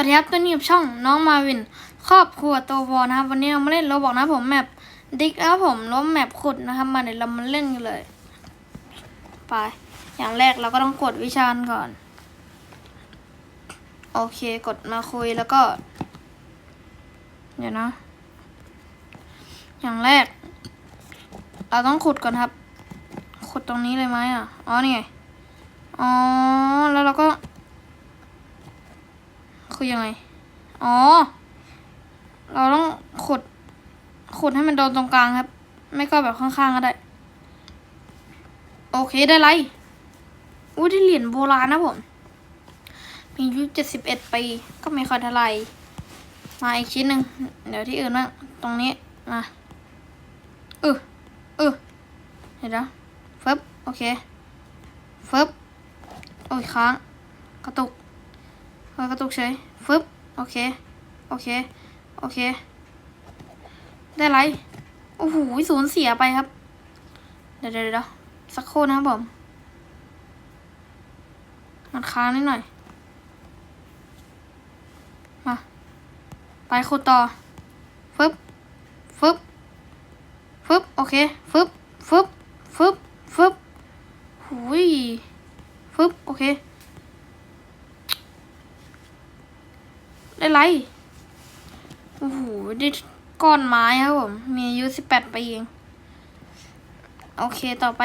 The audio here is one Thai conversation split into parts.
วัสดีครับตัวนี้กับช่องน้องมาวิน ครอบครัวโตวอนะครับ วันนี้เรามาเล่นโรบอกนะผมแมปดิกนะครับผมล้มแมปขุดนะครับ มาเดี๋ยวเรามาเล่นกันเลย ไป อย่างแรกเราก็ต้องกดวิชาญก่อน โอเคกดมาคุยแล้วก็ เดี๋ยวนะ อย่างแรก เราต้องขุดก่อนครับ ขุดตรงนี้เลยไหมอะ อ๋อนี่ไง อ๋อ แล้วเราก็ คือยังไง อ๋อ เราต้องขุดขุดให้มันโดนตรงกลางครับ ไม่ก็แบบข้างๆก็ได้ โอเคได้ไรอุ้ยได้เหรียญโบราณนะผม มีอายุเจ็ดสิบเอ็ดปี ก็ไม่ค่อยเท่าไรมาอีกชิ้นหนึ่ง เดี๋ยวที่อื่นบ้างตรงนี้มาเออเออเห็นแล้วฟึบโอเคฟึบโอ้ยค้างกระตุก เฮ้ยกระตุกเฉยฟึบโอเค โอเค โอเค ได้ไร โอ้โหสูญเสียไปครับ เดี๋ยวเดี๋ยวเดี๋ยวสักครู่นะครับผม มันค้างนิดหน่อย มา ไปขุดต่อฟึบฟึบฟึบโอเคฟึบฟึบฟึบฟึบหุยฟึบโอเค ได้ไรโอ้โหได้ก้อนไม้ครับผม มีอายุสิบแปดปีเอง โอเคต่อไป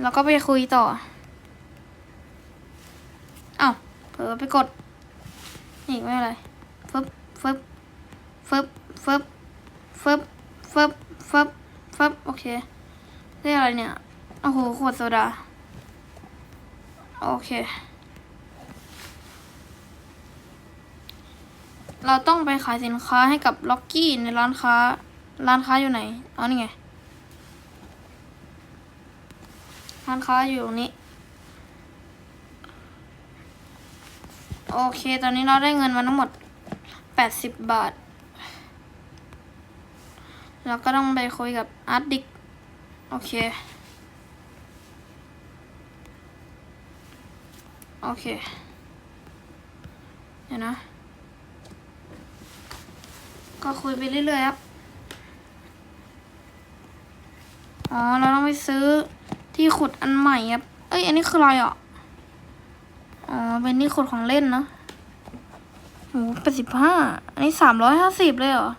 เราก็ไปคุยต่อ เอ้าเผลอไปกด นี่ไม่เป็นไรฟึบฟึบฟึบฟึบฟึบฟึบฟึบฟึบโอเคได้อะไรเนี่ย โอ้โห ขวดโซดา โอเค เราต้องไปขายสินค้าให้กับล็อกกี้ในร้านค้า ร้านค้าอยู่ไหนอ๋อนี่ไง ร้านค้าอยู่ตรงนี้ โอเค ตอนนี้เราได้เงินมาทั้งหมดแปดสิบบาท เราก็ต้องไปคุยกับอาร์ตดิก โอเค โอเค เดี๋ยวนะ ก็คุยไปเรื่อยๆครับ อ๋อ เราต้องไปซื้อที่ขุดอันใหม่ครับ เอ้ย อันนี้คืออะไรอะ อ๋อ เป็นที่ขุดของเล่นเนอะโหแปดสิบห้า อันนี้สามร้อยห้าสิบเลยเหรอ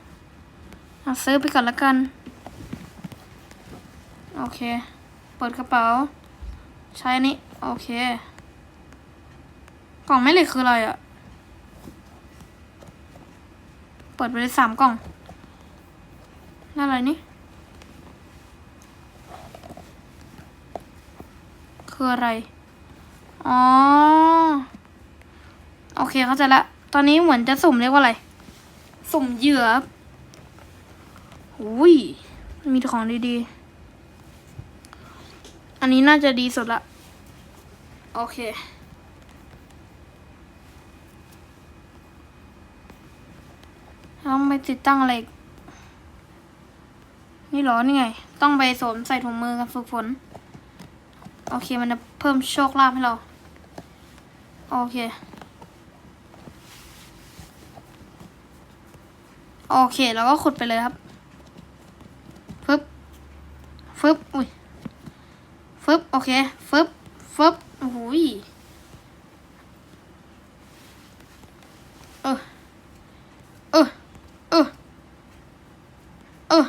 อะซื้อไปก่อนละกัน โอเค เปิดกระเป๋า ใช้อันนี้ โอเค กล่องแม่เหล็กคืออะไรอะ เปิดไปเลยสามกล่องนั่นอะไรนี่ คืออะไร อ๋อ โอเคเข้าใจละ ตอนนี้เหมือนจะสุ่มเรียกว่าอะไร สุ่มเหยื่ออุ้ย มีของดีๆ อันนี้น่าจะดีสุดละ โอเค ต้องไปติดตั้งอะไร นี่หรอ นี่ไง ต้องไปสวมใส่ถุงมือกันฝึกฝน โอเค มันจะเพิ่มโชคลาภให้เรา โอเค โอเคแล้วก็ขุดไปเลยครับ ฟึบ ฟึบ อุ้ย ฟึบ โอเค ฟึบ ฟึบโอ้โหยเออ เออ เออ เออ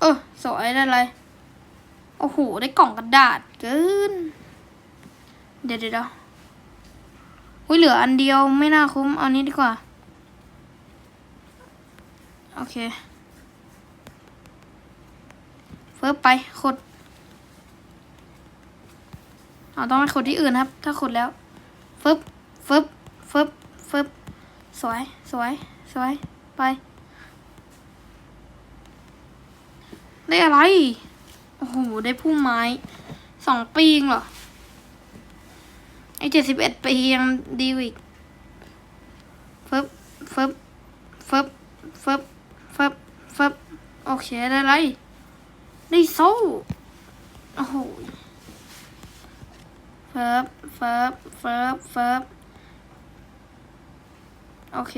เออ สวยได้เลยโอ้โห ได้กล่องกระดาษเกินเดี๋ยวเดี๋ยวเดี๋ยวอุ้ยเหลืออันเดียวไม่น่าคุ้ม เอานี้ดีกว่า โอเค เฟิร์บไปขุดเอาต้องไปขุดที่อื่นครับ ถ้าขุดแล้วฟึบฟึบฟึบฟึบสวย สวย สวย ไป ได้อะไร โอ้โห ได้พุ่มไม้สองปีงเหรอ ไอเจ็ดสิบเอ็ดปียังดีกว่าอีกฟึบฟึบฟึบฟึบฟึบฟึบโอเค ได้ไร ได้โซ่โอ้โหเฟิบเฟิบเฟิบเฟิบโอเค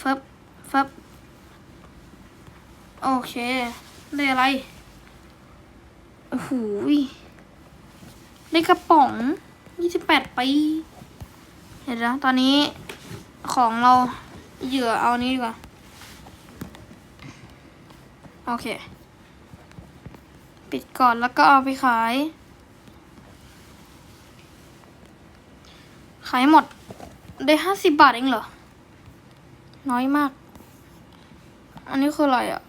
ฟับฟับ โอเคได้อะไร โอ้โหได้กระป๋องยี่สิบแปดปี เห็นแล้วตอนนี้ของเราเหยื่อเอานี้ดีกว่า โอเค ปิดก่อนแล้วก็เอาไปขาย ขายหมด ได้ห้าสิบบาทเองเหรอ น้อยมาก อันนี้คืออะไรอะ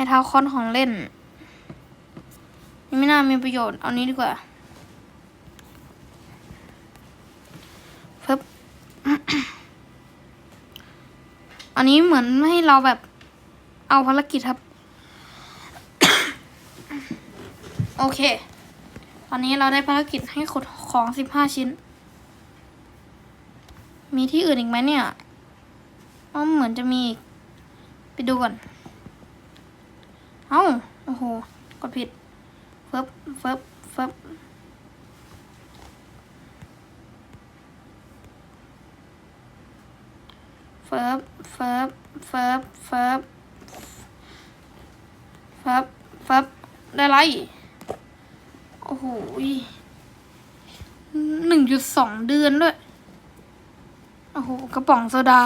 ม้เท้าค้อนของเล่นนี่ไม่น่ามีประโยชน์ เอานี้ดีกว่าเพิ่บอันนี้เหมือนให้เราแบบเอาภารกิจครับ โอเค ตอนนี้เราได้ภารกิจให้ขนของสิบห้าชิ้น มีที่อื่นอีกไหมเนี่ยอ๋อเหมือนจะมีอีกไปดูก่อน เอ้า โอ้โห กดผิดเฟิบเฟิบเฟิบเฟิบเฟิบเฟิบเฟิบเฟิบเฟิบได้ไร โอ้โหหนึ่งจุดสองเดือนด้วย โอ้โห กระป๋องโซดา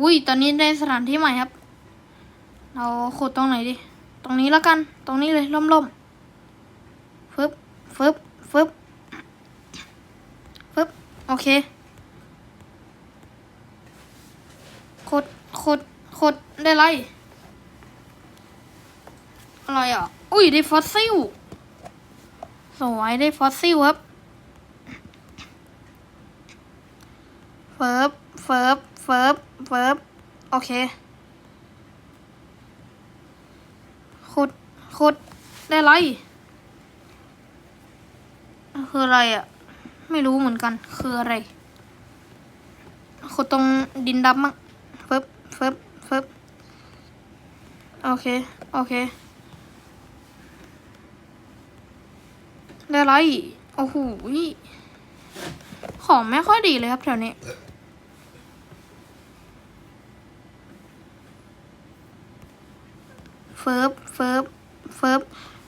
อุ้ย ตอนนี้ได้สถานที่ใหม่ครับ เราขุดตรงไหนดิ ตรงนี้แล้วกัน ตรงนี้เลยล่มๆฟึบฟึบฟึบฟึบโอเค ขุด ขุด ขุด ได้ไร อะไรอะ อุ้ย ได้ฟอสซิล สวย ได้ฟอสซิลครับเฟิร์บเฟิร์บเฟิร์บเฟิร์บโอเค ขุ ดขุดได้ไรคืออะไรอะ ไม่รู้เหมือนกัน คืออะไรขุดตรงดินดำมั้งเฟิบเฟิบเฟิบโอเค โอเค ได้ไร โอ้โหของไม่ค่อยดีเลยครับแถวนี้เฟิบเฟิบ เฟิร์บ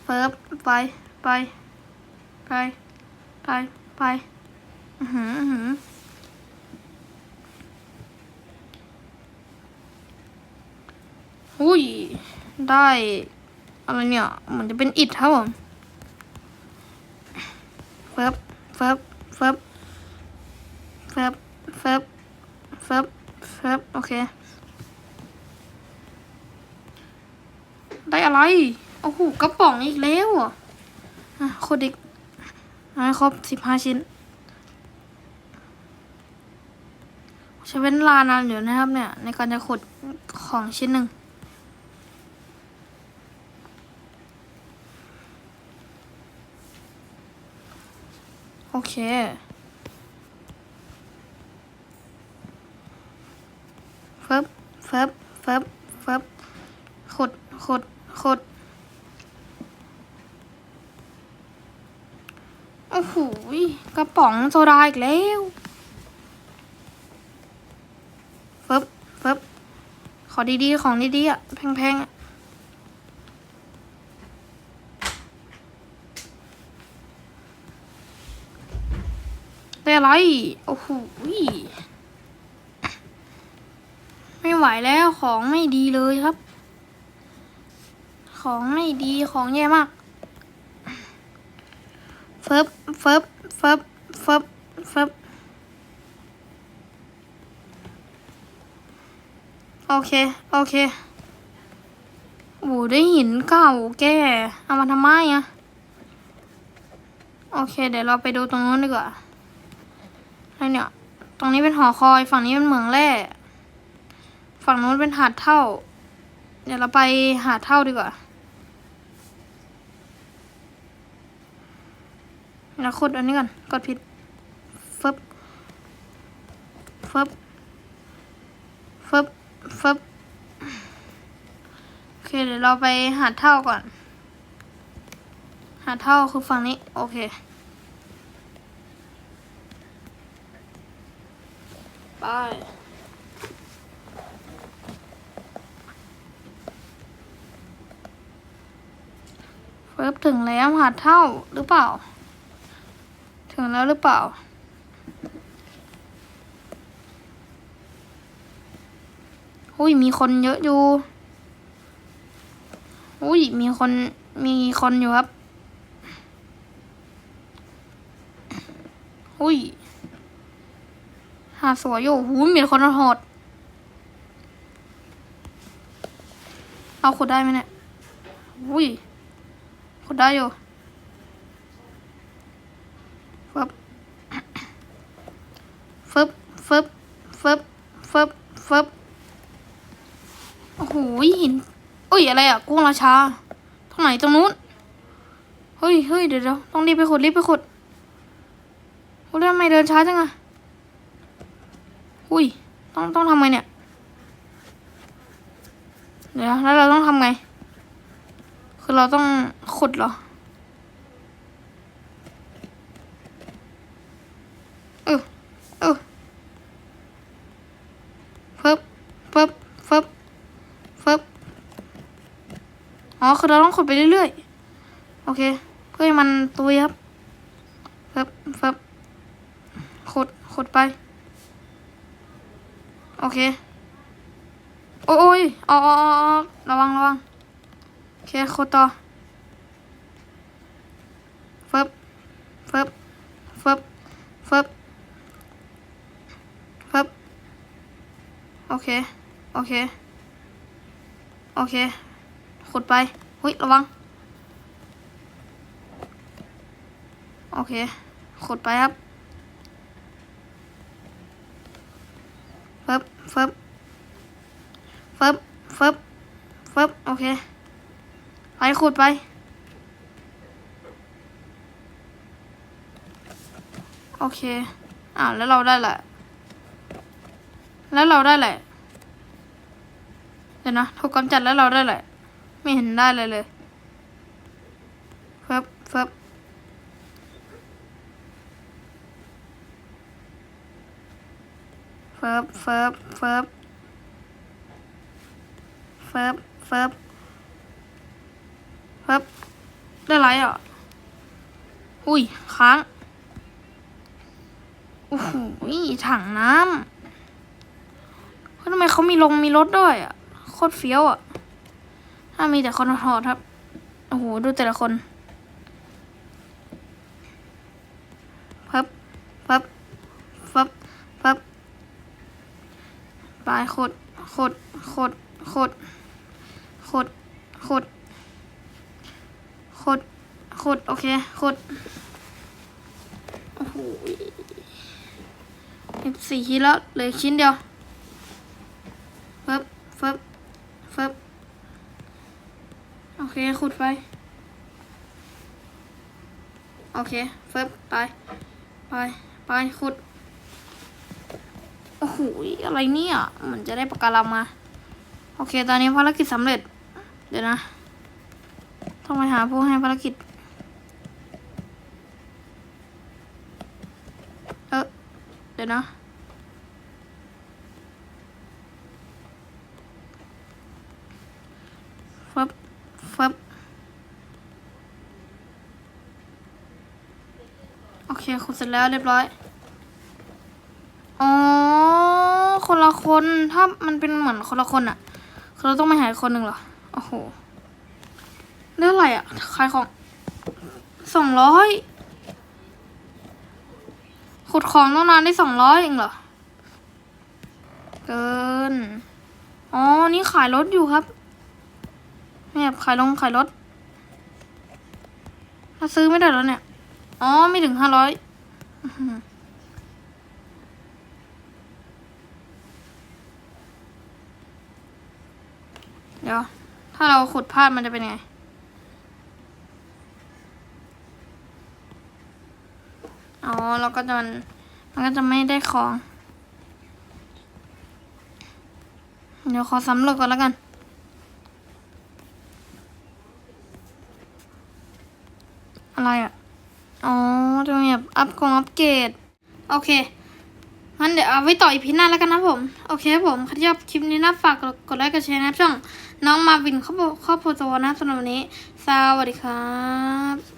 เฟิร์บไปไปไปไปไปอือหืออือหืออุ้ย ได้ อะไรเนี่ยเหมือนจะเป็นอิฐครับผมเฟิบเฟิบเฟิบเฟิบเฟิบเฟิบเฟิบโอเค ได้อะไร โอ้โหกระป๋องอีกแล้วอะโคตรอีกให้ครบสิบห้าชิ้นใช้เวลานานอยู่นะครับเนี่ย ในการจะขุดของชิ้นหนึ่งโอเคเฟิบเฟิบเฟิบเฟิบขุดขุดขุด อ้โหยกระป๋องโซดาอีกแล้วฟิบฟิบขอดีๆ ของดีๆอะ แพงๆอะได้อะไร โอ้โห ไม่ไหวแล้วของไม่ดีเลยครับ ของไม่ดีของแย่มาก เฟิบเฟิบเฟิบเฟิบเฟิบโอเค โอเคโอ้ได้หินเก่าแก่เอามาทำไมอะโอเค เดี๋ยวเราไปดูตรงนู้นดีกว่าอะไรเนี่ย ตรงนี้เป็นหอคอย ฝั่งนี้เป็นเหมืองแร่ ฝั่งนู้นเป็นหาดเท่า เดี๋ยวเราไปหาดเท่าดีกว่า เราขุดอันนี้ก่อน กดผิดฟึบฟึบฟึบฟึบโอเคเดี๋ยวเราไปหาดเท่าก่อน หาเท่าคือฝั่งนี้ โอเคไปเฟิบถึงแล้วหาเท่าหรือเปล่า ถึงแล้วหรือเปล่า อุ้ยมีคนเยอะอยู่ อุ้ยมีคนมีคนอยู่ครับ อุ้ย หาสวยอยู่หูยมีคนโหด เอาขุดได้ไหมเนี่ย อุ้ยขุดได้อยู่ฟึบ ฟึ บฟึบฟึบฟึบฟึบโอ้โหหินอุ้ยอะไรอะกุ้งราชาตรงไหนตรงนู้นเฮ้ยเฮ้ยเดี๋ยวเดี๋ยวต้องรีบไปขุดรีบไปขุดโอ้ยทำไมเดินช้าจังอะอุ้ยต้องต้องทำไงเนี่ยเดี๋ยวแล้วเราต้องทำไง คือเราต้องขุดเหรออเออเฟิบเฟิบเฟิบเฟิบอ๋อคือเราต้องขุดไปเรื่อยๆ โอเค เพื่อให้มันตุยครับเฟิบเฟิบขุดขุดไป โอเค โอ้ยอ๋ออ๋ออ๋อระวังระวังโอเคขุดต่อเฟิบเฟิบเฟิบเฟิบครับโอเค โอเค โอเค ขุดไปเฮ้ย ระวัง โอเค ขุดไปครับฟึบฟึบฟึบฟึบฟึบโอเค ไปขุดไป โอเค อ่าแล้วเราได้แหละ แล้วเราได้แหละ เดี๋ยวนะถูกกำจัดแล้วเราได้แหละไม่เห็นได้เลยเลยเฟิบเฟิบเฟิบเฟิบเฟิบเฟิบเฟิบเฟิบได้ไรอะ อุ้ย ค้างโอ้โหถังน้ำเฮ้ยทำไมเขามีลงมีรถด้วยอะ ตรเฟี้ยวอะ ถ้ามีแต่คนหอดครับ โอ้โห ดูแต่ละคนพับพับพับพับไปขดขดขดขดขดขดขดขดโอเคขดโอ้โหเอฟสี่ชิ้นแล้วเหลือชิ้นเดียว ฟึบฟึบฟึบโอเค ขุดไป โอเค เฟึบไป ไป ไป ขุด โอ้โห อะไรเนี่ยเหมือนจะได้ปากการังมา โอเค ตอนนี้ภารกิจสำเร็จ เดี๋ยวนะ ต้องไปหาผู้ให้ภารกิจ เออเดี๋ยวนะ ฟึบฟึบโอเคขุดเสร็จแล้วเรียบร้อย อ๋อ คนละคน ถ้ามันเป็นเหมือนคนละคนอะคือเราต้องไปหาคนหนึ่งเหรอ โอ้โหเรื่องอะไรอะขายของสองร้อยขุดของต้องนานได้สองร้อยเองเหรอ เกิน อ๋อ นี่ขายรถอยู่ครับเนี่ยขายลงขายรถถ้าซื้อไม่ได้แล้วเนี่ย อ๋อ ไม่ถึงห้าร้อยเดี๋ยว ถ้าเราขุดพลาดมันจะเป็นไง อ๋อ เราก็จะมัน มันก็จะไม่ได้ของ เดี๋ยวขอสำรวจก่อนแล้วกันอะไรอะ อ๋อตรงนี้แบบอัพกงอัปเกรดโอเคงั้นเดี๋ยวเอาไว้ต่ออีพีหน้าแล้วกันนะผม โอเคครับผมใครที่ชอบคลิปนี้นะฝากกดไลค์กดแชร์นับช่อง น้องมาวินครอบครอบครัวนะสำหรับวันนี้ สวัสดีครับ